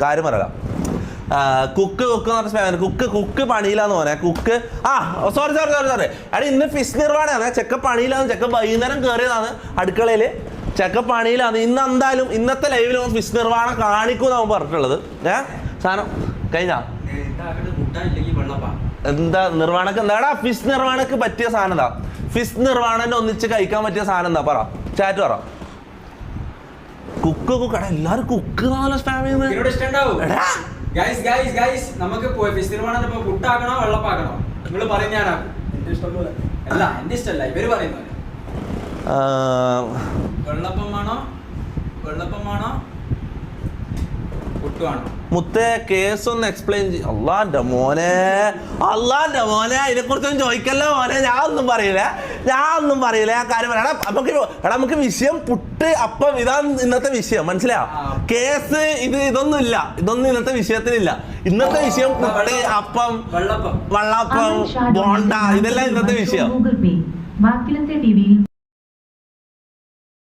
കാര്യം പറയാം cook cook എന്ന് പറഞ്ഞ കുക്ക് കുക്ക് പണിയിലാന്ന് പറയാ കുക്ക് ആ സോറി സോറി സോറി സോറി അടി ഇന്ന് ഫിഷ് നിർവാണയാണ് ചെക്ക പണിയിലാന്ന് ചെക്ക വൈകുന്നേരം കയറിയതാണ് അടുക്കളയിൽ ചെക്ക പണിയിലാണ് ഇന്ന് എന്തായാലും ഇന്നത്തെ ലൈവിൽ ഫിഷ് നിർവാണം കാണിക്കും അവൻ പറഞ്ഞിട്ടുള്ളത്. ഏ? സാധനം കഴിഞ്ഞാ? എന്താ നിർവാണക്ക് എന്താടാ ഫിഷ് നിർവാണക്ക് പറ്റിയ സാധനം എന്താ? ഫിഷ് നിർവാണന്റെ ഒന്നിച്ച് കഴിക്കാൻ പറ്റിയ സാധനം എന്താ? പറ. ചാറ്റ് പറ. കുക്ക് കുക്ക് എടാ എല്ലാരും കുക്ക് നല്ല സ്പാം ചെയ്യുന്നത്. ഇഷ്ടണ്ടാവും എടാ. ഗൈസ് ഗൈസ് ഗൈസ് നമുക്ക് ഫിഷ് ഇപ്പൊ പുട്ടാക്കണോ വെള്ളപ്പാക്കണോ? നിങ്ങൾ അല്ല എന്റെ ഇഷ്ടമല്ല. ഇവർ പറയുന്നത്. ആ, വെള്ളപ്പം വേണോ? വെള്ളപ്പം വേണോ? മുത്തേ കേസ് ഒന്ന് എക്സ്പ്ലെയിൻ ചെയ്യും അള്ളാന്റെ മോനെ അള്ളാന്റെ മോനെ ഇതിനെ കുറിച്ചൊന്നും ചോദിക്കല്ലോ മോനെ ഞാൻ ഒന്നും പറയില്ല. ഞാൻ ഒന്നും പറയില്ല ആ കാര്യം പറയാം. എടാ നമുക്ക് എടാ നമുക്ക് വിഷയം പുട്ട് അപ്പം ഇതാണ് ഇന്നത്തെ വിഷയം മനസ്സിലായോ? കേസ് ഇത് ഇതൊന്നും ഇല്ല ഇതൊന്നും ഇന്നത്തെ വിഷയത്തിലില്ല. ഇന്നത്തെ വിഷയം പുട്ട് അപ്പം വെള്ളപ്പം. വള്ളപ്പം ബോണ്ട ഇതെല്ലാം ഇന്നത്തെ വിഷയം. ടിവിയിൽ